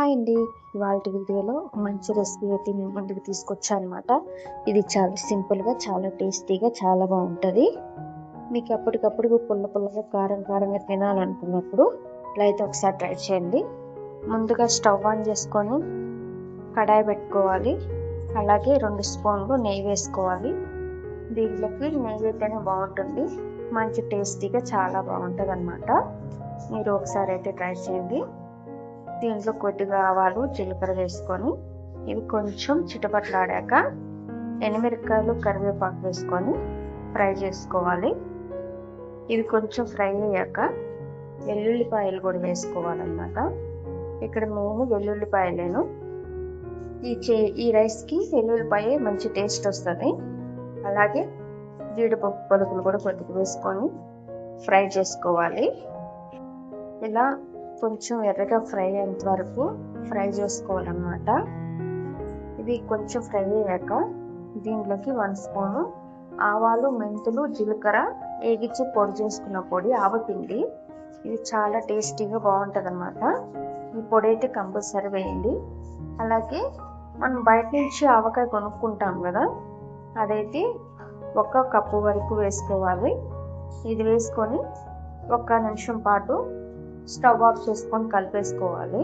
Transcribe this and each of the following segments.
Hi అండి ఇవాళ వీడియోలో మంచి రెసిపీ అయితే మేము ముందుకు తీసుకొచ్చా అనమాట ఇది చాలా సింపుల్గా చాలా టేస్టీగా చాలా బాగుంటుంది. మీకు అప్పటికప్పుడు పుల్ల పుల్లగా కారం కారంగా తినాలనుకున్నప్పుడు ఇలా అయితే ఒకసారి ట్రై చేయండి. ముందుగా స్టవ్ ఆన్ చేసుకొని కడాయి పెట్టుకోవాలి. అలాగే రెండు స్పూన్లు నెయ్యి వేసుకోవాలి. దీంట్లోకి నెయ్యి అయితేనే బాగుంటుంది. మంచి టేస్టీగా చాలా బాగుంటుంది అనమాట మీరు ఒకసారి అయితే ట్రై చేయండి. దీంట్లో కొద్దిగా ఆవాలు జీలకర్ర వేసుకొని ఇవి కొంచెం చిటపట్లాడాక ఎనిమిరకాయలు కరివేపాకు వేసుకొని ఫ్రై చేసుకోవాలి. ఇవి కొంచెం ఫ్రై అయ్యాక వెల్లుల్లిపాయలు కూడా వేసుకోవాలన్నమాట. ఇక్కడ మేము వెల్లుల్లిపాయలేను. ఈ చే ఈ రైస్కి వెల్లుల్లిపాయ మంచి టేస్ట్ వస్తుంది. అలాగే జీడిపప్పు పలుకులు కూడా కొద్దిగా వేసుకొని ఫ్రై చేసుకోవాలి. ఇలా కొంచెం ఎర్రగా ఫ్రై అయ్యేంత వరకు ఫ్రై చేసుకోవాలన్నమాట. ఇది కొంచెం ఫ్రై అయ్యాక దీంట్లోకి వన్ స్పూను ఆవాలు మెంతులు జీలకర్ర వేగించి పొడి చేసుకున్న పొడి ఆవపిండి ఇది చాలా టేస్టీగా బాగుంటుంది అనమాట ఈ పొడి అయితే కంపల్సరీ వేయండి. అలాగే మనం బయట నుంచి ఆవకాయ కొనుక్కుంటాం కదా అదైతే ఒక కప్పు వరకు వేసుకోవాలి. ఇది వేసుకొని ఒక నిమిషం పాటు స్టవ్ ఆఫ్ చేసుకొని కలిపేసుకోవాలి.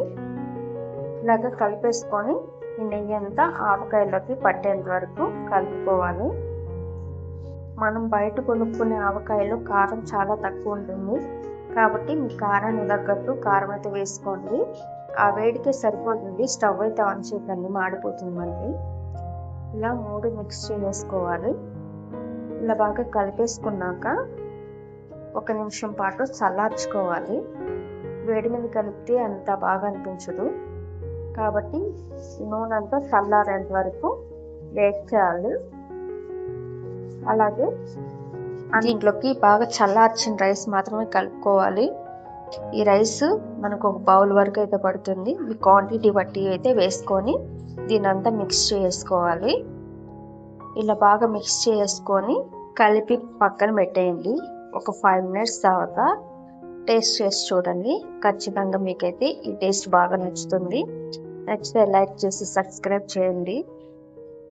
ఇలాగ కలిపేసుకొని ఈ నెయ్యి అంతా ఆవకాయలోకి పట్టేంత వరకు కలుపుకోవాలి. మనం బయట కొనుక్కునే ఆవకాయలో కారం చాలా తక్కువ ఉంటుంది. కాబట్టి మీ కారాన్ని తగ్గట్టు కారం అయితే వేసుకోండి. ఆ వేడికే సరిపోతుంది. స్టవ్ అయితే ఆన్ చేయకండి. మాడిపోతుంది మళ్ళీ. ఇలా మూడు మిక్స్ చేసుకోవాలి ఇలా బాగా కలిపేసుకున్నాక ఒక నిమిషం పాటు చల్లార్చుకోవాలి. వేడి మీద కలిపితే అంత బాగా అనిపించదు. కాబట్టి నూనె అంతా చల్లారేంత వరకు వేట్ చేయాలి. అలాగే దీంట్లోకి బాగా చల్లార్చిన రైస్ మాత్రమే కలుపుకోవాలి. ఈ రైస్ మనకు ఒక బౌల్ వరకు అయితే పడుతుంది. మీ క్వాంటిటీ బట్టి అయితే వేసుకొని దీని అంతా మిక్స్ చేసుకోవాలి. ఇలా బాగా మిక్స్ చేసుకొని కలిపి పక్కన పెట్టేయండి. ఒక ఫైవ్ మినిట్స్ తర్వాత టేస్ట్ చేసి చూడండి. ఖచ్చితంగా మీకైతే ఈ టేస్ట్ బాగా నచ్చుతుంది. నచ్చితే లైక్ చేసి సబ్స్క్రైబ్ చేయండి.